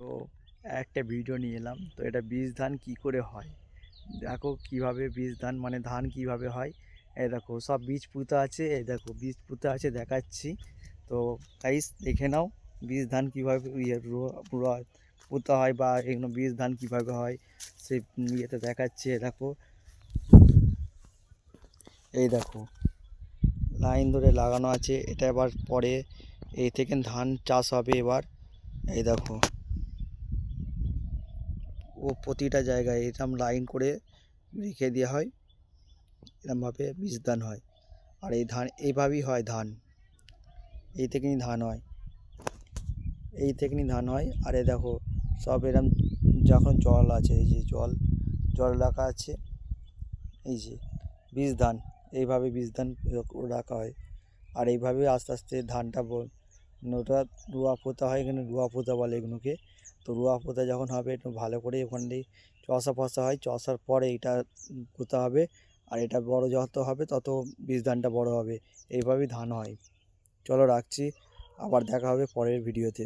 তো একটা ভিডিও নিয়ে এলাম। তো এটা বীজ ধান কি করে হয়? দেখো কীভাবে বীজ ধান মানে ধান কীভাবে হয়? এই দেখো সব বীজ পুঁতা আছে, এই দেখো বীজ পুঁতা আছে, দেখাচ্ছি। তো গাইস দেখে নাও বীজ ধান কীভাবে ইয়ে পুঁতা হয় বা এগুলো বীজ ধান কীভাবে হয় সে ইয়েতে দেখাচ্ছি দেখো। এই দেখো লাইন ধরে লাগানো আছে, এটা এবার পরে এই থেকে ধান চাষ হবে এবার। এই দেখো। ও প্রতিটা জায়গায় এরকম লাইন করে রেখে দেওয়া হয়। এরকমভাবে বীজ দান হয়। আর এই ধান, এইভাবেই হয় ধান। এই থেকেই ধান হয়। এই থেকেই ধান হয়। আর এ দেখো, সব এরম যখন জল আছে, এই যে জল জল রাখা আছে, এই যে বীজ ধান এইভাবে বীজ ধান রাখা হয়। আর এইভাবে আস্তে আস্তে ধানটা ওটা রুয়া পোতা হয় এখানে, রুয়া পোতা বলে এগুলোকে। তো রুয়া পোতা যখন হবে, একটু ভালো করে ওখান দিয়ে চষা ফসা হয়, চষার পরে এটা পোঁতা হবে। আর এটা বড় যত হবে, তত বীজ ধানটা বড় হবে। এইভাবেই ধান হয়। চলো রাখছি, আবার দেখা হবে পরের ভিডিওতে।